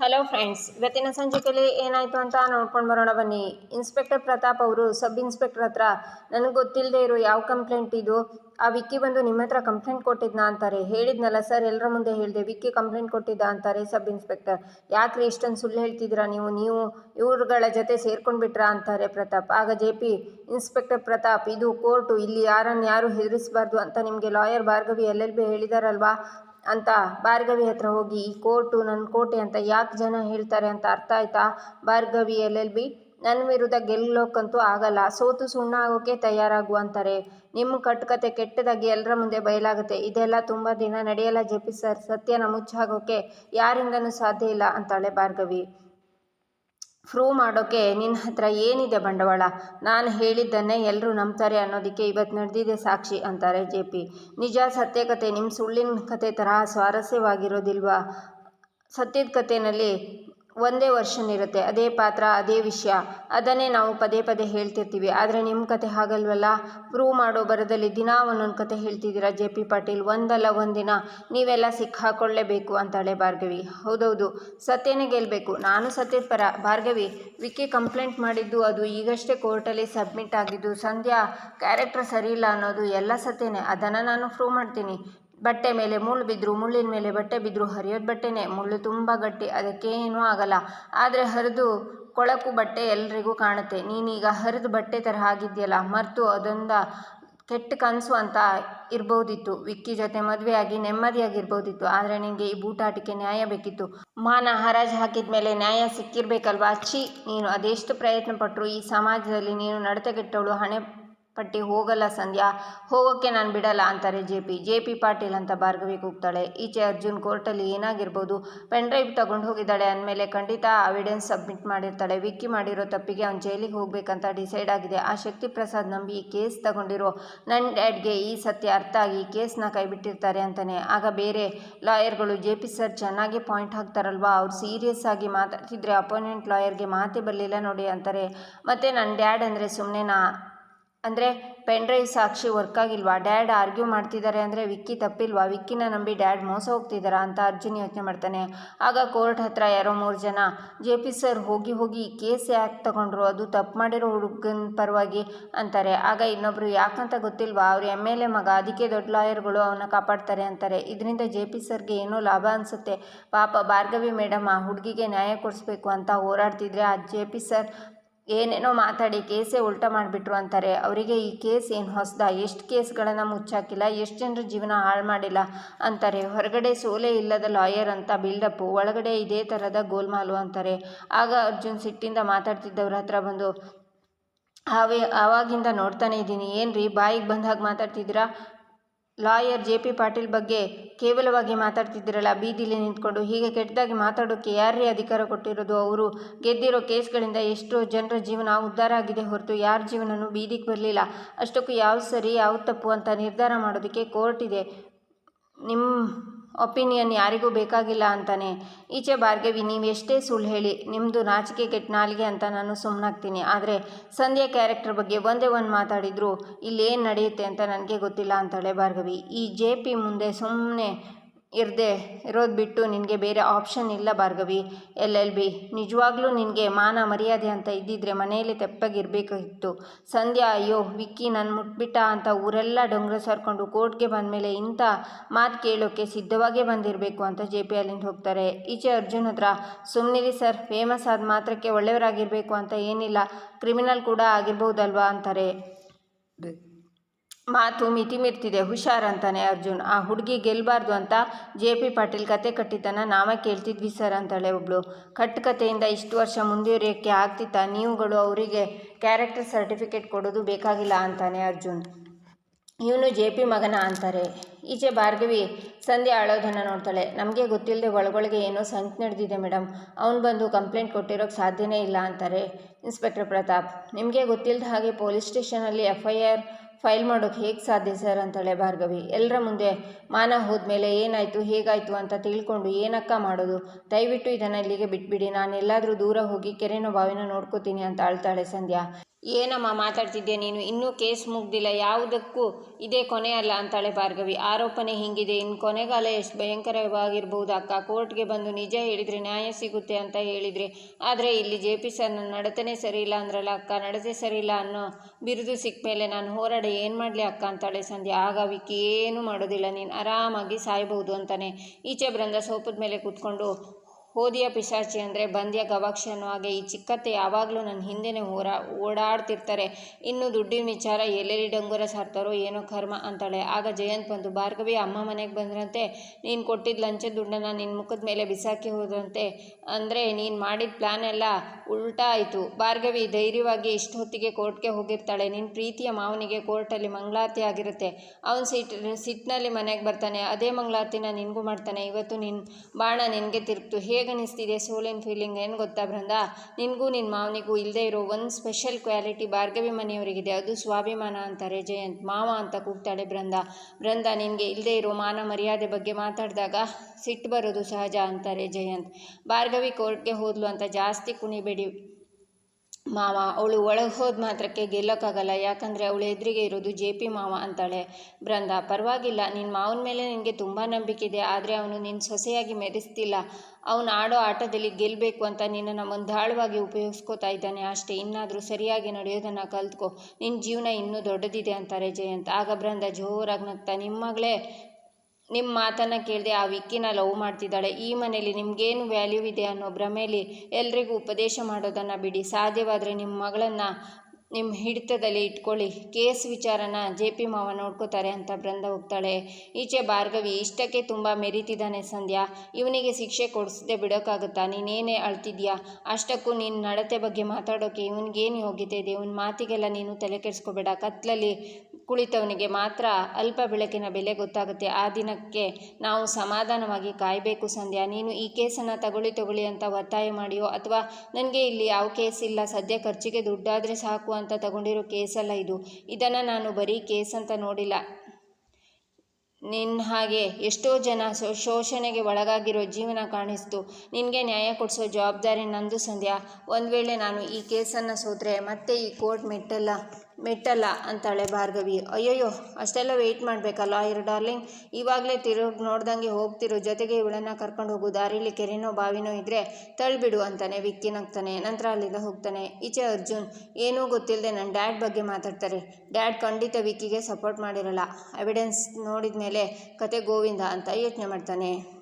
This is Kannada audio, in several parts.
ಹಲೋ ಫ್ರೆಂಡ್ಸ್, ಇವತ್ತಿನ ಸಂಚಿಕೆಯಲ್ಲಿ ಏನಾಯಿತು ಅಂತ ನೋಡ್ಕೊಂಡು ಬರೋಣ ಬನ್ನಿ. ಇನ್ಸ್ಪೆಕ್ಟರ್ ಪ್ರತಾಪ್ ಅವರು, ಸಬ್ ಇನ್ಸ್ಪೆಕ್ಟರ್ ಹತ್ರ, ನನಗೆ ಗೊತ್ತಿಲ್ಲದೆ ಇರೋ, ಯಾವ ಕಂಪ್ಲೇಂಟ್ ಇದು? ಆ ವಿಕ್ಕಿ ಬಂದು ನಿಮ್ಮ ಹತ್ರ ಕಂಪ್ಲೇಂಟ್ ಕೊಟ್ಟಿದ್ನಾ? ಅಂತಾರೆ. ಹೇಳಿದ್ನಲ್ಲ, ಸರ್ ಎಲ್ಲರ ಮುಂದೆ ಹೇಳಿದೆ, ವಿಕ್ಕಿ ಕಂಪ್ಲೇಂಟ್ ಕೊಟ್ಟಿದ್ದ? ಅಂತಾರೆ ಸಬ್ ಇನ್ಸ್ಪೆಕ್ಟರ್. ಯಾಕ್ರಿ ಇಷ್ಟೊಂದು ಸುಳ್ಳು ಹೇಳ್ತಿದ್ದೀರಾ ನೀವು? ನೀವು ಇವ್ರುಗಳ ಜೊತೆ ಸೇರ್ಕೊಂಡ್ಬಿಟ್ರಾ? ಅಂತಾರೆ ಪ್ರತಾಪ್. ಆಗ ಜೆ ಪಿ, ಇನ್ಸ್ಪೆಕ್ಟರ್ ಪ್ರತಾಪ್, ಇದು ಕೋರ್ಟು, ಇಲ್ಲಿ ಯಾರನ್ನು ಯಾರು ಹೆದರಿಸಬಾರ್ದು ಅಂತ ನಿಮಗೆ ಲಾಯರ್ ಭಾರ್ಗವಿ ಎಲ್ ಬಿ ಹೇಳಿದಾರಲ್ವಾ? ಅಂತ ಭಾರ್ಗವಿ ಹತ್ರ ಹೋಗಿ, ಈ ಕೋರ್ಟು ನನ್ನ ಕೋಟೆ ಅಂತ ಯಾಕೆ ಜನ ಹೇಳ್ತಾರೆ ಅಂತ ಅರ್ಥ ಆಯ್ತಾ? ಭಾರ್ಗವಿ ಎಲ್ ಎಲ್ ಬಿ ನನ್ನ ವಿರುದ್ಧ ಗೆಲ್ಲೋಕ್ಕಂತೂ ಆಗಲ್ಲ, ಸೋತು ಸುಣ್ಣ ಆಗೋಕೆ ತಯಾರಾಗು ಅಂತಾರೆ. ನಿಮ್ಮ ಕಟ್ಕತೆ ಕೆಟ್ಟದಾಗಿ ಎಲ್ಲರ ಮುಂದೆ ಬಯಲಾಗುತ್ತೆ. ಇದೆಲ್ಲ ತುಂಬ ದಿನ ನಡೆಯಲ್ಲ ಜೆ ಪಿ ಸರ್, ಸತ್ಯನ ಮುಚ್ಚಾಗೋಕೆ ಯಾರಿಂದನೂ ಸಾಧ್ಯ ಇಲ್ಲ ಅಂತಾಳೆ ಭಾರ್ಗವಿ. ಪ್ರೂವ್ ಮಾಡೋಕ್ಕೆ ನಿನ್ನ ಹತ್ರ ಏನಿದೆ ಬಂಡವಾಳ? ನಾನು ಹೇಳಿದ್ದನ್ನೇ ಎಲ್ಲರೂ ನಂಬ್ತಾರೆ ಅನ್ನೋದಕ್ಕೆ ಇವತ್ತು ನಡೆದಿದೆ ಸಾಕ್ಷಿ ಅಂತಾರೆ ಜೆ ಪಿ. ನಿಜ ಸತ್ಯ ಕತೆ ನಿಮ್ಮ ಸುಳ್ಳಿನ ಕತೆ ತರಹ ಸ್ವಾರಸ್ಯವಾಗಿರೋದಿಲ್ವಾ? ಸತ್ಯದ ಕಥೆನಲ್ಲಿ ಒಂದೇ ವರ್ಷನ್ ಇರುತ್ತೆ ಅದೇ ಪಾತ್ರ, ಅದೇ ವಿಷಯ. ಅದನ್ನೇ ನಾವು ಪದೇ ಪದೇ ಹೇಳ್ತಿರ್ತೀವಿ. ಆದರೆ ನಿಮ್ಮ ಕತೆ ಹಾಗಲ್ವಲ್ಲ? ಪ್ರೂವ್ ಮಾಡೋ ಬರದಲ್ಲಿ ದಿನ ಒಂದೊಂದು ಕತೆ ಹೇಳ್ತಿದ್ದೀರಾ? ಜೆ ಪಿ ಪಾಟೀಲ್ ಒಂದಲ್ಲ ಒಂದಿನ. ನೀವೆಲ್ಲ ಸಿಕ್ಕಾಕೊಳ್ಳೇಬೇಕು ಅಂತಾಳೆ ಭಾರ್ಗವಿ. ಹೌದೌದು, ಸತ್ಯನೇ ಗೆಲ್ಲಬೇಕು ನಾನು ಸತ್ಯದ ಪರ. ಭಾರ್ಗವಿ, ವಿಕ್ಕಿ ಕಂಪ್ಲೇಂಟ್ ಮಾಡಿದ್ದು ಅದು ಈಗಷ್ಟೇ ಕೋರ್ಟಲ್ಲಿ ಸಬ್ಮಿಟ್ ಆಗಿದ್ದು, ಸಂಧ್ಯಾ, ಕ್ಯಾರೆಕ್ಟರ್ ಸರಿ ಇಲ್ಲ ಅನ್ನೋದು ಎಲ್ಲ ಸತ್ಯನೇ. ಅದನ್ನು ನಾನು ಪ್ರೂವ್ ಮಾಡ್ತೀನಿ. ಬಟ್ಟೆ ಮೇಲೆ ಮುಳ್ಳು ಬಿದ್ದರು ಮುಳ್ಳಿನ ಮೇಲೆ ಬಟ್ಟೆ ಬಿದ್ದರು ಹರಿಯೋದು ಬಟ್ಟೆನೇ. ಮುಳ್ಳು ತುಂಬ ಗಟ್ಟಿ ಅದಕ್ಕೇನೂ ಆಗಲ್ಲ. ಆದರೆ ಹರಿದು ಕೊಳಕು ಬಟ್ಟೆ ಎಲ್ರಿಗೂ ಕಾಣುತ್ತೆ. ನೀನೀಗ ಹರಿದು ಬಟ್ಟೆ ಥರ ಆಗಿದ್ಯಲ್ಲ ಮರೆತು ಅದೊಂದ ಕೆಟ್ಟ ಕನಸು ಅಂತ ಇರ್ಬೋದಿತ್ತು. ವಿಕ್ಕಿ ಜೊತೆ ಮದುವೆಯಾಗಿ ನೆಮ್ಮದಿಯಾಗಿರ್ಬೋದಿತ್ತು. ಆದರೆ ನಿನಗೆ ಈ ಬೂಟಾಟಿಕೆ ನ್ಯಾಯ ಬೇಕಿತ್ತು. ಮಾನ ಹರಾಜು ಹಾಕಿದ ಮೇಲೆ ನ್ಯಾಯ ಸಿಕ್ಕಿರ್ಬೇಕಲ್ವಾ? ಛೀ, ನೀನು ಅದೆಷ್ಟು ಪ್ರಯತ್ನ ಪಟ್ಟರು ಈ ಸಮಾಜದಲ್ಲಿ ನೀನು ನಡತೆಗೆಟ್ಟವಳು ಹಣೆ ಪಟ್ಟಿ ಹೋಗಲ್ಲ ಸಂಧ್ಯಾ. ಹೋಗೋಕ್ಕೆ ನಾನು ಬಿಡಲ್ಲ ಅಂತಾರೆ J P. J P Patil ಅಂತ ಭಾರ್ಗವಿ ಕೂಗ್ತಾಳೆ ಈಚೆ ಅರ್ಜುನ್ ಕೋರ್ಟಲ್ಲಿ ಏನಾಗಿರ್ಬೋದು? ಪೆನ್ ಡ್ರೈವ್ ತಗೊಂಡು ಹೋಗಿದ್ದಾಳೆ ಅಂದಮೇಲೆ ಖಂಡಿತ ಅವಿಡೆನ್ಸ್ ಸಬ್ಮಿಟ್ ಮಾಡಿರ್ತಾಳೆ. ವಿಕ್ಕಿ ಮಾಡಿರೋ ತಪ್ಪಿಗೆ ಅವ್ನು ಜೈಲಿಗೆ ಹೋಗಬೇಕಂತ ಡಿಸೈಡ್ ಆಗಿದೆ. ಆ ಶಕ್ತಿ ಪ್ರಸಾದ್ ನಂಬಿ ಈ ಕೇಸ್ ತಗೊಂಡಿರೋ ನನ್ನ ಡ್ಯಾಡ್ಗೆ ಈ ಸತ್ಯ ಅರ್ಥ ಆಗಿ ಈ ಕೇಸ್ನ ಕೈಬಿಟ್ಟಿರ್ತಾರೆ ಅಂತಾನೆ. ಆಗ ಬೇರೆ ಲಾಯರ್ಗಳು ಜೆ ಪಿ ಸರ್ ಚೆನ್ನಾಗಿ ಪಾಯಿಂಟ್ ಹಾಕ್ತಾರಲ್ವಾ? ಅವ್ರು ಸೀರಿಯಸ್ ಆಗಿ ಮಾತಾಡ್ತಿದ್ರೆ ಅಪೋನೆಂಟ್ ಲಾಯರ್ಗೆ ಮಾತೇ ಬರಲಿಲ್ಲ ನೋಡಿ ಅಂತಾರೆ. ಮತ್ತು ನನ್ನ ಡ್ಯಾಡ್ ಅಂದರೆ ಸುಮ್ಮನೆ ನಾ ಅಂದರೆ ಪೆನ್ ಡ್ರೈವ್ ಸಾಕ್ಷಿ ವರ್ಕ್ ಆಗಿಲ್ವಾ? ಡ್ಯಾಡ್ ಆರ್ಗ್ಯೂ ಮಾಡ್ತಿದ್ದಾರೆ ಅಂದರೆ ವಿಕ್ಕಿ ತಪ್ಪಿಲ್ವಾ? ವಿಕ್ಕಿನ ನಂಬಿ ಡ್ಯಾಡ್ ಮೋಸ ಹೋಗ್ತಿದ್ದಾರಾ ಅಂತ ಅರ್ಜುನ್ ಯೋಚನೆ ಮಾಡ್ತಾನೆ. ಆಗ ಕೋರ್ಟ್ ಹತ್ರ ಯಾರೋ ಮೂರು ಜನ, ಜೆ ಪಿ ಸರ್ ಹೋಗಿ ಹೋಗಿ ಕೇಸ್ ಯಾಕೆ ತಗೊಂಡ್ರು? ಅದು ತಪ್ಪು ಮಾಡಿರೋ ಹುಡುಗನ ಪರವಾಗಿ ಅಂತಾರೆ. ಆಗ ಇನ್ನೊಬ್ಬರು ಯಾಕಂತ ಗೊತ್ತಿಲ್ವಾ? ಅವ್ರು ಎಂ ಎಲ್ ಎ ಮಗ, ಅದಕ್ಕೆ ದೊಡ್ಡ ಲಾಯರ್ಗಳು ಅವನ್ನ ಕಾಪಾಡ್ತಾರೆ ಅಂತಾರೆ. ಇದರಿಂದ ಜೆ ಪಿ ಸರ್ಗೆ ಏನೋ ಲಾಭ ಅನಿಸುತ್ತೆ. ಪಾಪ ಭಾರ್ಗವಿ ಮೇಡಮ್ ಆ ಹುಡುಗಿಗೆ ನ್ಯಾಯ ಕೊಡಿಸ್ಬೇಕು ಅಂತ ಹೋರಾಡ್ತಿದ್ರೆ ಆ ಜೆ ಪಿ ಸರ್ ಏನೇನೋ ಮಾತಾಡಿ ಕೇಸೇ ಉಲ್ಟಾ ಮಾಡಿಬಿಟ್ರು ಅಂತಾರೆ. ಅವರಿಗೆ ಈ ಕೇಸ್ ಏನು ಹೊಸದ? ಎಷ್ಟು ಕೇಸ್ಗಳನ್ನು ಮುಚ್ಚಾಕಿಲ್ಲ? ಎಷ್ಟು ಜನರ ಜೀವನ ಹಾಳು ಮಾಡಿಲ್ಲ ಅಂತಾರೆ. ಹೊರಗಡೆ ಸೋಲೆ ಇಲ್ಲದ ಲಾಯರ್ ಅಂತ ಬಿಲ್ಡಪ್ಪು. ಒಳಗಡೆ ಇದೇ ಥರದ ಗೋಲ್ಮಾಲು ಅಂತಾರೆ. ಆಗ ಅರ್ಜುನ್ ಸಿಟ್ಟಿಂದ ಮಾತಾಡ್ತಿದ್ದವ್ರ ಹತ್ರ ಬಂದು ಅವೇ ಆವಾಗಿಂದ ನೋಡ್ತಾನೆ ಇದ್ದೀನಿ. ಏನು ರೀ ಬಾಯಿಗೆ ಬಂದಾಗ ಮಾತಾಡ್ತಿದ್ದೀರಾ? ಲಾಯರ್ ಜೆ ಪಿ ಪಾಟೀಲ್ ಬಗ್ಗೆ ಕೇವಲವಾಗಿ ಮಾತಾಡ್ತಿದ್ದೀರಲ್ಲ? ಬೀದಿಲಿ ನಿಂತ್ಕೊಂಡು ಹೀಗೆ ಕೆಟ್ಟದಾಗಿ ಮಾತಾಡೋಕ್ಕೆ ಯಾರೇ ಅಧಿಕಾರ ಕೊಟ್ಟಿರೋದು? ಅವರು ಗೆದ್ದಿರೋ ಕೇಸ್ಗಳಿಂದ ಎಷ್ಟೋ ಜನರ ಜೀವನ ಉದ್ಧಾರ ಆಗಿದೆ ಹೊರತು ಯಾರ ಜೀವನನೂ ಬೀದಿಗೆ ಬರಲಿಲ್ಲ. ಅಷ್ಟಕ್ಕೂ ಯಾವ ಸರಿ ಯಾವ ತಪ್ಪು ಅಂತ ನಿರ್ಧಾರ ಮಾಡೋದಕ್ಕೆ ಕೋರ್ಟ್ ಇದೆ. ನಿಮ್ಮ ಒಪಿನಿಯನ್ ಯಾರಿಗೂ ಬೇಕಾಗಿಲ್ಲ ಅಂತಾನೆ. ಈಚೆ ಭಾರ್ಗವಿ ನೀವೆಷ್ಟೇ ಸುಳ್ಳು ಹೇಳಿ ನಿಮ್ಮದು ನಾಚಿಕೆ ಕೆಟ್ಟ ನಾಲಿಗೆ ಅಂತ ನಾನು ಸುಮ್ಮನಾಗ್ತೀನಿ ಆದರೆ ಸಂಧ್ಯಾ ಕ್ಯಾರೆಕ್ಟರ್ ಬಗ್ಗೆ ಒಂದೇ ಒಂದು ಮಾತಾಡಿದ್ರು, ಇಲ್ಲೇನು ನಡೆಯುತ್ತೆ ಅಂತ ನನಗೆ ಗೊತ್ತಿಲ್ಲ ಅಂತಾಳೆ ಭಾರ್ಗವಿ. ಈ ಜೆ ಪಿ ಮುಂದೆ ಸುಮ್ಮನೆ ಇರದೆ ಇರೋದು ಬಿಟ್ಟು ನಿನಗೆ ಬೇರೆ ಆಪ್ಷನ್ ಇಲ್ಲ ಭಾರ್ಗವಿ. L L B. ನಿಜವಾಗ್ಲೂ ನಿನಗೆ ಮಾನ ಮರ್ಯಾದೆ ಅಂತ ಇದ್ದಿದ್ರೆ ಮನೆಯಲ್ಲಿ ತೆಪ್ಪಗಿರಬೇಕಾಗಿತ್ತು. ಸಂಧ್ಯಾ, ಅಯ್ಯೋ, ವಿಕ್ಕಿ ನನ್ನ ಮುಟ್ಬಿಟ್ಟ ಅಂತ ಊರೆಲ್ಲ ಡೊಂಗ್ರ ಸರ್ಕೊಂಡು ಕೋರ್ಟ್ಗೆ ಬಂದಮೇಲೆ ಇಂಥ ಮಾತು ಕೇಳೋಕ್ಕೆ ಸಿದ್ಧವಾಗೇ ಬಂದಿರಬೇಕು ಅಂತ ಜೆ ಪಿ ಅಲ್ಲಿಂದ ಹೋಗ್ತಾರೆ. ಈಚೆ ಅರ್ಜುನ್ ಹತ್ರ ಸುಮ್ಮನಿರಿ ಸರ್ ಫೇಮಸ್ ಆದ ಮಾತ್ರಕ್ಕೆ ಒಳ್ಳೆಯವರಾಗಿರಬೇಕು ಅಂತ ಏನಿಲ್ಲ, ಕ್ರಿಮಿನಲ್ ಕೂಡ ಆಗಿರ್ಬೋದಲ್ವಾ? ಅಂತಾರೆ. ಮಾತು ಮಿತಿ ಮೀರ್ತಿದೆ. ಹುಷಾರ್ ಅಂತಾನೆ ಅರ್ಜುನ್. ಆ ಹುಡುಗಿ ಗೆಲ್ಲಬಾರ್ದು ಅಂತ ಜೆ ಪಿ ಪಾಟೀಲ್ ಕತೆ ಕಟ್ಟಿದ್ದನ್ನು ನಾವೇ ಕೇಳ್ತಿದ್ವಿ ಸರ್ ಅಂತಾಳೆ ಒಬ್ಳು. ಕಟ್ಟು ಕತೆಯಿಂದ ಇಷ್ಟು ವರ್ಷ ಮುಂದುವರಿಯೋಕ್ಕೆ ಆಗ್ತಿತ್ತಾ? ನೀವುಗಳು ಅವರಿಗೆ ಕ್ಯಾರೆಕ್ಟರ್ ಸರ್ಟಿಫಿಕೇಟ್ ಕೊಡೋದು ಬೇಕಾಗಿಲ್ಲ ಅಂತಾನೆ ಅರ್ಜುನ್. ಇವನು ಜೆ ಪಿ ಮಗನ ಅಂತಾರೆ. ಈಚೆ ಭಾರ್ಗವಿ ಸಂಧ್ಯೆ ಆಳೋದನ್ನು ನೋಡ್ತಾಳೆ. ನಮಗೆ ಗೊತ್ತಿಲ್ಲದೆ ಒಳಗೊಳಗೆ ಏನೋ ಸಂಚು ನಡೆದಿದೆ ಮೇಡಮ್ ಅವ್ನು ಬಂದು ಕಂಪ್ಲೇಂಟ್ ಕೊಟ್ಟಿರೋಕೆ ಸಾಧ್ಯನೇ ಇಲ್ಲ ಅಂತಾರೆ ಇನ್ಸ್ಪೆಕ್ಟರ್ ಪ್ರತಾಪ್. ನಿಮಗೆ ಗೊತ್ತಿಲ್ಲದ ಹಾಗೆ ಪೊಲೀಸ್ ಸ್ಟೇಷನಲ್ಲಿ ಎಫ್ ಐ ಆರ್ ಫೈಲ್ ಮಾಡೋಕೆ ಹೇಗೆ ಸಾಧ್ಯ ಸರ್? ಅಂತಾಳೆ ಭಾರ್ಗವಿ. ಎಲ್ಲರ ಮುಂದೆ ಮಾನ ಹೋದ್ಮೇಲೆ ಏನಾಯಿತು, ಹೇಗಾಯಿತು ಅಂತ ತಿಳ್ಕೊಂಡು ಏನಕ್ಕ ಮಾಡೋದು? ದಯವಿಟ್ಟು ಇದನ್ನು ಇಲ್ಲಿಗೆ ಬಿಟ್ಬಿಡಿ. ನಾನು ಎಲ್ಲಾದರೂ ದೂರ ಹೋಗಿ ಕೆರೆನೋ ಬಾವಿನ ನೋಡ್ಕೋತೀನಿ ಅಂತ ಆಳ್ತಾಳೆ ಸಂಧ್ಯಾ. ಏನಮ್ಮ ಮಾತಾಡ್ತಿದ್ದೆ ನೀನು? ಇನ್ನೂ ಕೇಸ್ ಮುಗ್ದಿಲ್ಲ, ಯಾವುದಕ್ಕೂ ಇದೇ ಕೊನೆ ಅಲ್ಲ ಅಂತಾಳೆ ಭಾರ್ಗವಿ. ಆರೋಪನೆ ಹಿಂಗಿದೆ. ಇನ್ನು ಕೊನೆಗಾಲ ಎಷ್ಟು ಭಯಂಕರವಾಗಿರ್ಬೋದು ಅಕ್ಕ. ಕೋರ್ಟ್ಗೆ ಬಂದು ನಿಜ ಹೇಳಿದರೆ ನ್ಯಾಯ ಸಿಗುತ್ತೆ ಅಂತ ಹೇಳಿದರೆ. ಆದರೆ ಇಲ್ಲಿ ಜೆ ಪಿ ಸರ್ ನನ್ನ ನಡತನೆ ಸರಿ ಇಲ್ಲ ಅಂದ್ರಲ್ಲ ಅಕ್ಕ. ನಡತೆ ಸರಿ ಇಲ್ಲ ಅನ್ನೋ ಬಿರುದು ಸಿಕ್ಕ ಮೇಲೆ ನಾನು ಹೋರಾಡ ಏನು ಮಾಡಲಿ ಅಕ್ಕ ಅಂತಾಳೆ ಸಂಧ್ಯಾ. ಆಗ ವಿಕ್ಕಿ ಮಾಡೋದಿಲ್ಲ. ನೀನು ಆರಾಮಾಗಿ ಸಾಯ್ಬೋದು ಅಂತಾನೆ. ಈಚೆ ಬೃಂದ ಸೋಪದ ಮೇಲೆ ಕೂತ್ಕೊಂಡು ಹೋದಿಯ ಪಿಶಾಚಿ ಅಂದರೆ ಬಂದ್ಯ ಗವಾಕ್ಷಿ ಅನ್ನೋ ಹಾಗೆ ಈ ಚಿಕ್ಕತ್ತೆ ಯಾವಾಗಲೂ ನನ್ನ ಹಿಂದೆನೇ ಓಡಾ ಓಡಾಡ್ತಿರ್ತಾರೆ. ಇನ್ನು ದುಡ್ಡಿನ ವಿಚಾರ ಎಲ್ಲೆಲ್ಲಿ ಡಂಗುರ ಸಾರ್ತಾರೋ ಏನೋ ಕರ್ಮ ಅಂತಾಳೆ. ಆಗ ಜಯಂತ್ ಬಂದು, ಭಾರ್ಗವಿ, ಅಮ್ಮ ಮನೆಗೆ ಬಂದ್ರಂತೆ. ನೀನು ಕೊಟ್ಟಿದ್ದ ಲಂಚದ ದುಡ್ಡನ್ನು ನಿನ್ನ ಮುಖದ ಮೇಲೆ ಬಿಸಾಕಿ ಹೋದಂತೆ ಅಂದರೆ ನೀನು ಮಾಡಿದ ಪ್ಲ್ಯಾನ್ ಎಲ್ಲ ಉಲ್ಟಾ ಆಯಿತು. ಭಾರ್ಗವಿ ಧೈರ್ಯವಾಗಿ ಇಷ್ಟು ಹೊತ್ತಿಗೆ ಕೋರ್ಟ್ಗೆ ಹೋಗಿರ್ತಾಳೆ. ನಿನ್ನ ಪ್ರೀತಿಯ ಮಾವನಿಗೆ ಕೋರ್ಟಲ್ಲಿ ಮಂಗಳಾರತಿ ಆಗಿರುತ್ತೆ. ಅವನು ಸಿಟ್, ಸಿಟ್ನಲ್ಲಿ ಮನೆಗೆ ಬರ್ತಾನೆ. ಅದೇ ಮಂಗಳಾರತಿನ ನಿನಗೂ ಮಾಡ್ತಾನೆ. ಇವತ್ತು ನಿನ್ನ ಬಾಣ ನಿನಗೆ ತಿರುಗ್ತು. ಹೇಗೆ ಅನಿಸ್ತಿದೆ ಸೋಲಿನ ಫೀಲಿಂಗ್ ಏನು ಗೊತ್ತಾ ಬೃಂದ? ನಿನಗೂ ನಿನ್ನ ಮಾವನಿಗೂ ಇಲ್ಲದೆ ಇರೋ ಒಂದು ಸ್ಪೆಷಲ್ ಕ್ವಾಲಿಟಿ ಭಾರ್ಗವಿ ಮನೆಯವರಿಗಿದೆ. ಅದು ಸ್ವಾಭಿಮಾನ ಅಂತಾರೆ, ಜಯಂತ್. ಮಾವ ಅಂತ ಕೂಗ್ತಾಳೆ ಬೃಂದ. ಬೃಂದ, ನಿನಗೆ ಇಲ್ಲದೆ ಇರೋ ಮಾನ ಮರ್ಯಾದೆ ಬಗ್ಗೆ ಮಾತಾಡಿದಾಗ ಸಿಟ್ಟು ಬರೋದು ಸಹಜ ಅಂತಾರೆ ಜಯಂತ್. ಭಾರ್ಗವಿ ಕೋರ್ಟ್ಗೆ ಹೋದ್ಲು ಅಂತ ಜಾಸ್ತಿ ಕುಣಿಬೇಡಿ. ಮಾವ, ಅವಳು ಒಳಗೆ ಹೋದ ಮಾತ್ರಕ್ಕೆ ಗೆಲ್ಲೋಕ್ಕಾಗಲ್ಲ. ಯಾಕಂದರೆ ಅವಳು ಎದುರಿಗೆ ಇರೋದು ಜೆ ಪಿ ಮಾವ ಅಂತಾಳೆ. ಬೃಂದ ಪರವಾಗಿಲ್ಲ. ನಿನ್ನ ಮಾವನ ಮೇಲೆ ನಿನಗೆ ತುಂಬ ನಂಬಿಕೆ ಇದೆ. ಆದರೆ ಅವನು ನಿನ್ನ ಸೊಸೆಯಾಗಿ ಮೆರೆಸ್ತಿಲ್ಲ ಅವನು ಆಡೋ ಆಟದಲ್ಲಿ ಗೆಲ್ಲಬೇಕು ಅಂತ ನಿನ್ನನ್ನು ಮುಂದಾಳವಾಗಿ ಉಪಯೋಗಿಸ್ಕೋತಾ ಇದ್ದಾನೆ. ಅಷ್ಟೇ, ಇನ್ನಾದರೂ ಸರಿಯಾಗಿ ನಡೆಯೋದನ್ನು ಕಲ್ತ್ಕೊ. ನಿನ್ನ ಜೀವನ ಇನ್ನೂ ದೊಡ್ಡದಿದೆ ಅಂತಾರೆ ಜಯಂತ್. ಆಗ ಬೃಂದ ಜೋರಾಗಿ ನಗ್ತಾ ನಿಮ್ಮ ಮಗಳೇ ನಿಮ್ಮ ಮಾತನ್ನು ಕೇಳದೆ ಆ ವಿಕ್ಕಿನ ಲವ್ ಮಾಡ್ತಿದ್ದಾಳೆ. ಈ ಮನೇಲಿ ನಿಮಗೇನು ವ್ಯಾಲ್ಯೂ ಇದೆ ಅನ್ನೋ ಭ್ರಮೆಯಲ್ಲಿ ಎಲ್ರಿಗೂ ಉಪದೇಶ ಮಾಡೋದನ್ನು ಬಿಡಿ. ಸಾಧ್ಯವಾದರೆ ನಿಮ್ಮ ಮಗಳನ್ನು ನಿಮ್ಮ ಹಿಡಿತದಲ್ಲಿ ಇಟ್ಕೊಳ್ಳಿ. ಕೇಸ್ ವಿಚಾರನ ಜೆ ಪಿ ಮಾವ ನೋಡ್ಕೋತಾರೆ ಅಂತ ಬೃಂದ ಹೋಗ್ತಾಳೆ. ಈಚೆ ಭಾರ್ಗವಿ ಇಷ್ಟಕ್ಕೆ ತುಂಬ ಮೆರೀತಿದ್ದಾನೆ ಸಂಧ್ಯಾ. ಇವನಿಗೆ ಶಿಕ್ಷೆ ಕೊಡಿಸದೆ ಬಿಡೋಕ್ಕಾಗುತ್ತಾ ನೀನೇನೇ ಅಳ್ತಿದ್ಯಾ? ಅಷ್ಟಕ್ಕೂ ನೀನು ನಡತೆ ಬಗ್ಗೆ ಮಾತಾಡೋಕೆ ಇವನಿಗೇನು ಯೋಗ್ಯತೆ ಇದೆ? ಇವನ ಮಾತಿಗೆಲ್ಲ ನೀನು ತಲೆ ಕೆಡಿಸ್ಕೋಬೇಡ. ಕತ್ಲಲ್ಲಿ ಕುಳಿತವನಿಗೆ ಮಾತ್ರ ಅಲ್ಪ ಬೆಳಕಿನ ಬೆಲೆ ಗೊತ್ತಾಗುತ್ತೆ. ಆ ದಿನಕ್ಕೆ ನಾವು ಸಮಾಧಾನವಾಗಿ ಕಾಯಬೇಕು ಸಂಧ್ಯಾ. ನೀನು ಈ ಕೇಸನ್ನು ತಗೊಳ್ಳಿ ತಗೊಳ್ಳಿ ಅಂತ ಒತ್ತಾಯ ಮಾಡಿಯೋ ಅಥವಾ ನನಗೆ ಇಲ್ಲಿ ಯಾವ ಕೇಸ್ ಇಲ್ಲ, ಸದ್ಯ ಖರ್ಚಿಗೆ ದುಡ್ಡಾದರೆ ಸಾಕು ಅಂತ ತಗೊಂಡಿರೋ ಕೇಸಲ್ಲ ಇದು. ಇದನ್ನು ನಾನು ಬರೀ ಕೇಸ್ ಅಂತ ನೋಡಿಲ್ಲ. ನಿನ್ನ ಹಾಗೆ ಎಷ್ಟೋ ಜನ ಶೋಷಣೆಗೆ ಒಳಗಾಗಿರೋ ಜೀವನ ಕಾಣಿಸ್ತು. ನಿನಗೆ ನ್ಯಾಯ ಕೊಡಿಸೋ ಜವಾಬ್ದಾರಿ ನಂದು ಸಂಧ್ಯಾ. ಒಂದು ವೇಳೆ ನಾನು ಈ ಕೇಸನ್ನು ಸೋತ್ರೆ ಮತ್ತೆ ಈ ಕೋರ್ಟ್ ಮೆಟ್ಟಲ್ಲ. ಮೆಟ್ಟಲ್ಲ ಅಂತಾಳೆ ಭಾರ್ಗವಿ. ಅಯ್ಯಯ್ಯೋ, ಅಷ್ಟೆಲ್ಲ ವೆಯ್ಟ್ ಮಾಡಬೇಕಲ್ಲ ಇರು ಡಾರ್ಲಿಂಗ್ ಇವಾಗಲೇ ತಿರುಗಿ ನೋಡ್ದಂಗೆ ಹೋಗ್ತಿರೋ. ಜೊತೆಗೆ ಇವಳನ್ನು ಕರ್ಕೊಂಡು ಹೋಗು. ದಾರಿಲಿ ಕೆರೆನೋ, ಬಾವಿನೋ ಇದ್ದರೆ ತಳ್ಬಿಡು ಅಂತಾನೆ, ವಿಕ್ಕಿ ನಗ್ತಾನೆ. ನಂತರ ಅಲ್ಲಿಂದ ಹೋಗ್ತಾನೆ. ಈಚೆ ಅರ್ಜುನ್, ಏನೂ ಗೊತ್ತಿಲ್ಲದೆ ನನ್ನ ಡ್ಯಾಡ್ ಬಗ್ಗೆ ಮಾತಾಡ್ತಾರೆ. ಡ್ಯಾಡ್ ಖಂಡಿತ ವಿಕ್ಕಿಗೆ ಸಪೋರ್ಟ್ ಮಾಡಿರಲ್ಲ. ಎವಿಡೆನ್ಸ್ ನೋಡಿದ ಮೇಲೆ ಕತೆ ಗೋವಿಂದ ಅಂತ ಯೋಚನೆ ಮಾಡ್ತಾನೆ.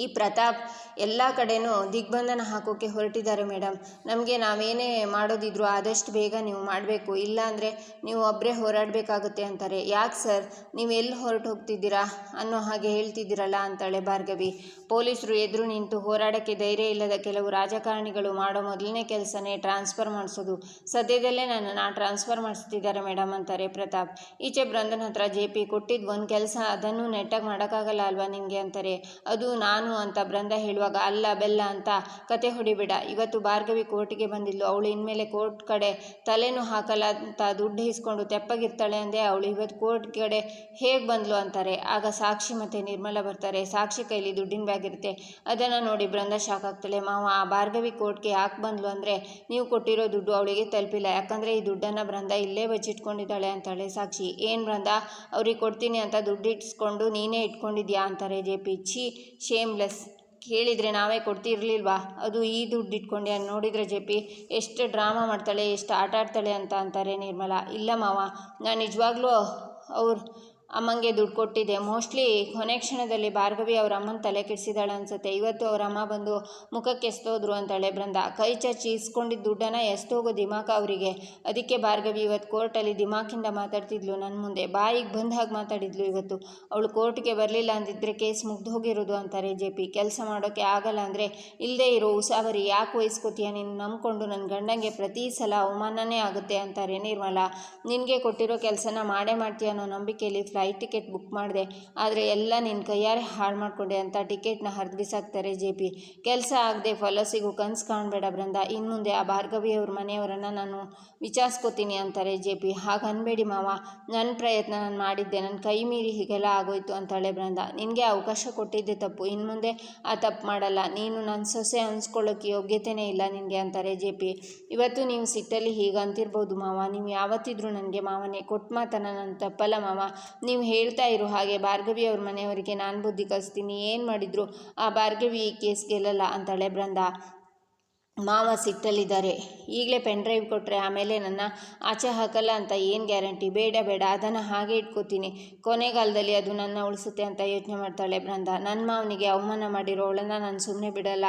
ಈ ಪ್ರತಾಪ್ ಎಲ್ಲ ಕಡೆನೂ ದಿಗ್ಬಂಧನ ಹಾಕೋಕ್ಕೆ ಹೊರಟಿದ್ದಾರೆ ಮೇಡಮ್. ನಮಗೆ ನಾವೇನೇ ಮಾಡೋದಿದ್ರು ಆದಷ್ಟು ಬೇಗ ನೀವು ಮಾಡಬೇಕು. ಇಲ್ಲಾಂದರೆ ನೀವು ಒಬ್ಬರೇ ಹೋರಾಡಬೇಕಾಗುತ್ತೆ ಅಂತಾರೆ. ಯಾಕೆ ಸರ್? ನೀವು ಎಲ್ಲಿ ಹೊರಟು ಹೋಗ್ತಿದ್ದೀರಾ? ಅನ್ನೋ ಹಾಗೆ ಹೇಳ್ತಿದ್ದೀರಲ್ಲ ಅಂತಾಳೆ ಭಾರ್ಗವಿ. ಪೊಲೀಸರು ಎದುರು ನಿಂತು ಹೋರಾಡೋಕ್ಕೆ ಧೈರ್ಯ ಇಲ್ಲದ ಕೆಲವು ರಾಜಕಾರಣಿಗಳು ಮಾಡೋ ಮೊದಲನೇ ಕೆಲಸನೇ ಟ್ರಾನ್ಸ್ಫರ್ ಮಾಡಿಸೋದು. ಸದ್ಯದಲ್ಲೇ ನನ್ನನ್ನು ಟ್ರಾನ್ಸ್ಫರ್ ಮಾಡಿಸ್ತಿದ್ದಾರೆ ಮೇಡಮ್ ಅಂತಾರೆ ಪ್ರತಾಪ್. ಈಚೆ ಬ್ರಂದನ್ ಹತ್ರ ಜೆ ಪಿ ಕೊಟ್ಟಿದ್ದು ಒಂದು ಕೆಲಸ ಅದನ್ನು ನೆಟ್ಟಾಗಿ ಮಾಡೋಕ್ಕಾಗಲ್ಲ ಅಲ್ವಾ ನಿಮಗೆ ಅಂತಾರೆ. ಅದು ನಾನು ಅಂತ ಬೃಂದ ಹೇಳುವಾಗ, ಅಲ್ಲ ಬೆಲ್ಲ ಅಂತ ಕತೆ ಹೊಡಿಬೇಡ. ಇವತ್ತು ಭಾರ್ಗವಿ ಕೋರ್ಟಿಗೆ ಬಂದಿದ್ಲು. ಅವಳು ಇನ್ಮೇಲೆ ಕೋರ್ಟ್ ಕಡೆ ತಲೆನೂ ಹಾಕಲ್ಲ ಅಂತ ದುಡ್ಡು ಇಸ್ಕೊಂಡು ತೆಪ್ಪಗಿರ್ತಾಳೆ ಅಂದೆ ಅವಳು. ಇವತ್ತು ಕೋರ್ಟ್ ಕಡೆ ಹೇಗೆ ಬಂದ್ಲು ಅಂತಾರೆ. ಆಗ ಸಾಕ್ಷಿ ಮತ್ತು ನಿರ್ಮಲ ಬರ್ತಾರೆ. ಸಾಕ್ಷಿ ಕೈಲಿ ದುಡ್ಡಿನ ಬ್ಯಾಗ್ ಇರುತ್ತೆ. ಅದನ್ನು ನೋಡಿ ಬೃಂದ ಶಾಕ್ ಆಗ್ತಾಳೆ. ಮಾವ, ಆ ಭಾರ್ಗವಿ ಕೋರ್ಟ್ಗೆ ಯಾಕೆ ಬಂದ್ಲು ಅಂದರೆ ನೀವು ಕೊಟ್ಟಿರೋ ದುಡ್ಡು ಅವಳಿಗೆ ತಲುಪಿಲ್ಲ. ಯಾಕಂದರೆ ಈ ದುಡ್ಡನ್ನು ಬೃಂದ ಇಲ್ಲೇ ಬಚ್ಚಿಟ್ಕೊಂಡಿದ್ದಾಳೆ ಅಂತಾಳೆ ಸಾಕ್ಷಿ. ಏನು ಬೃಂದ, ಅವ್ರಿಗೆ ಕೊಡ್ತೀನಿ ಅಂತ ದುಡ್ಡು ಇಟ್ಸ್ಕೊಂಡು ನೀನೇ ಇಟ್ಕೊಂಡಿದ್ಯಾ ಅಂತಾರೆ ಜೆ ಪಿ. ಛೀ ಶೇಮ್ಲೆಸ್ ಕೇಳಿದರೆ ನಾವೇ ಕೊಡ್ತಿರ್ಲಿಲ್ವಾ? ಅದು ಈ ದುಡ್ಡು ಇಟ್ಕೊಂಡೆ ನೋಡಿದರೆ ಜೆ ಪಿ ಎಷ್ಟು ಡ್ರಾಮಾ ಮಾಡ್ತಾಳೆ, ಎಷ್ಟು ಆಟ ಆಡ್ತಾಳೆ ಅಂತ ಅಂತಾರೆ ನಿರ್ಮಲಾ. ಇಲ್ಲ ಮಾವ, ನಾನು ನಿಜವಾಗ್ಲೂ ಅವ್ರು ಅಮ್ಮಂಗೆ ದುಡ್ಡು ಕೊಟ್ಟಿದ್ದೆ ಮೋಸ್ಟ್ಲಿ ಕೊನೆ ಕ್ಷಣದಲ್ಲಿ ಭಾರ್ಗವಿ ಅವ್ರ ಅಮ್ಮನ ತಲೆ ಕೆಡಿಸಿದಾಳೆ ಅನ್ಸುತ್ತೆ. ಇವತ್ತು ಅವ್ರ ಅಮ್ಮ ಬಂದು ಮುಖಕ್ಕೆ ಎಸ್ತೋದ್ರು ಅಂತಾಳೆ ಬೃಂದ. ಕೈ ಚಾಚಿ ಇಸ್ಕೊಂಡಿದ್ದ ದುಡ್ಡನ್ನು ಎಸ್ತೋಗೋ ದಿಮಾಕ ಅವರಿಗೆ. ಅದಕ್ಕೆ ಭಾರ್ಗವಿ ಇವತ್ತು ಕೋರ್ಟಲ್ಲಿ ದಿಮಾಕಿಂದ ಮಾತಾಡ್ತಿದ್ಲು ನನ್ನ ಮುಂದೆ. ಬಾಯಿಗೆ ಬಂದ ಹಾಗೆ ಮಾತಾಡಿದ್ಲು ಇವತ್ತು. ಅವಳು ಕೋರ್ಟ್ಗೆ ಬರಲಿಲ್ಲ ಅಂದಿದ್ರೆ ಕೇಸ್ ಮುಗ್ದು ಹೋಗಿರೋದು ಅಂತಾರೆ ಜೆ ಪಿ. ಕೆಲಸ ಮಾಡೋಕ್ಕೆ ಆಗಲ್ಲ ಅಂದರೆ ಇಲ್ಲದೇ ಇರೋ ಉಸಾವರಿ ಯಾಕೆ ವಹಿಸ್ಕೋತೀಯ? ನೀನು ನಂಬ್ಕೊಂಡು ನನ್ನ ಗಂಡಂಗೆ ಪ್ರತಿ ಸಲ ಅವಮಾನನೇ ಆಗುತ್ತೆ ಅಂತಾರೆ ನಿರ್ಮಲಾ. ನಿನಗೆ ಕೊಟ್ಟಿರೋ ಕೆಲಸನ ಮಾಡೇ ಮಾಡ್ತೀಯ ಅನ್ನೋ ನಂಬಿಕೆಯಲ್ಲಿ ಫ್ಲೈ ಫ್ಲೈಟ್ ಟಿಕೆಟ್ ಬುಕ್ ಮಾಡಿದೆ. ಆದರೆ ಎಲ್ಲ ನಿನ್ನ ಕೈಯಾರೆ ಹಾಳು ಮಾಡಿಕೊಂಡೆ ಅಂತ ಟಿಕೆಟ್ನ ಹರಿದು ಬಿಸಾಕ್ತಾರೆ ಜೆ ಪಿ. ಕೆಲಸ ಆಗದೆ ಫಲಸಿಗೂ ಕನ್ಸ್ ಕಾಣಬೇಡ ಬೃಂದ. ಇನ್ಮುಂದೆ ಆ ಭಾರ್ಗವಿಯವ್ರ ಮನೆಯವರನ್ನು ನಾನು ವಿಚಾರಿಸ್ಕೋತೀನಿ ಅಂತಾರೆ ಜೆ ಪಿ. ಹಾಗೆ ಅನ್ಬೇಡಿ ಮಾವ. ನನ್ನ ಪ್ರಯತ್ನ ನಾನು ಮಾಡಿದ್ದೆ. ನನ್ನ ಕೈ ಮೀರಿ ಹೀಗೆಲ್ಲ ಆಗೋಯ್ತು ಅಂತಾಳೆ ಬೃಂದ. ನಿನಗೆ ಅವಕಾಶ ಕೊಟ್ಟಿದ್ದೆ ತಪ್ಪು. ಇನ್ಮುಂದೆ ಆ ತಪ್ಪು ಮಾಡಲ್ಲ. ನೀನು ನನ್ನ ಸೊಸೆ ಅನ್ಸ್ಕೊಳ್ಳೋಕ್ಕೆ ಯೋಗ್ಯತೆಯೇ ಇಲ್ಲ ನಿನಗೆ ಅಂತಾರೆ ಜೆ ಪಿ. ಇವತ್ತು ನೀವು ಸಿಟ್ಟಲ್ಲಿ ಹೀಗೆ ಅಂತಿರ್ಬೋದು ಮಾವ. ನೀವು ಯಾವತ್ತಿದ್ರೂ ನನಗೆ ಮಾವನೇ. ಕೊಟ್ಟು ಮಾತನ್ನ ನನ್ನ ತಪ್ಪಲ್ಲ ಮಾವ. ನೀವು ಹೇಳ್ತಾ ಇರೋ ಹಾಗೆ ಭಾರ್ಗವಿ ಅವ್ರ ಮನೆಯವರಿಗೆ ನಾನು ಬುದ್ಧಿ ಕಲಿಸ್ತೀನಿ, ಏನು ಮಾಡಿದ್ರು? ಆ ಭಾರ್ಗವಿ ಈ ಕೇಸ್ ಗೆಲ್ಲಲ್ಲ ಅಂತಾಳೆ ಬೃಂದ ಮಾವ ಸಿಟ್ಟಲ್ಲಿದ್ದಾರೆ. ಈಗಲೇ ಪೆನ್ ಡ್ರೈವ್ ಕೊಟ್ಟರೆ ಆಮೇಲೆ ನನ್ನ ಆಚೆ ಹಾಕಲ್ಲ ಅಂತ ಏನು ಗ್ಯಾರಂಟಿ? ಬೇಡ ಬೇಡ, ಅದನ್ನು ಹಾಗೆ ಇಟ್ಕೋತೀನಿ. ಕೊನೆಗಾಲದಲ್ಲಿ ಅದು ನನ್ನ ಉಳಿಸುತ್ತೆ ಅಂತ ಯೋಚನೆ ಮಾಡ್ತಾಳೆ ಬೃಂದ. ನನ್ನ ಮಾವನಿಗೆ ಅವಮಾನ ಮಾಡಿರೋ ಅವಳನ್ನು ನಾನು ಸುಮ್ಮನೆ ಬಿಡಲ್ಲ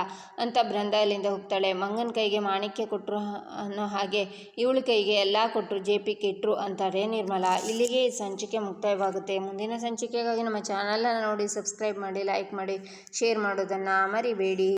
ಅಂತ ಬೃಂದ ಅಲ್ಲಿಂದ ಹೋಗ್ತಾಳೆ. ಮಂಗನ ಕೈಗೆ ಮಾಣಿಕ್ಯ ಕೊಟ್ಟರು ಅನ್ನೋ ಹಾಗೆ ಇವಳ ಕೈಗೆ ಎಲ್ಲ ಕೊಟ್ಟರು ಜೆ ಪಿ ಕೆಟ್ಟರು ಅಂತಾರೆ ನಿರ್ಮಲಾ. ಇಲ್ಲಿಗೆ ಈ ಸಂಚಿಕೆ ಮುಕ್ತಾಯವಾಗುತ್ತೆ. ಮುಂದಿನ ಸಂಚಿಕೆಗಾಗಿ ನಮ್ಮ ಚಾನಲನ್ನು ನೋಡಿ ಸಬ್ಸ್ಕ್ರೈಬ್ ಮಾಡಿ ಲೈಕ್ ಮಾಡಿ ಶೇರ್ ಮಾಡೋದನ್ನು ಮರಿಬೇಡಿ.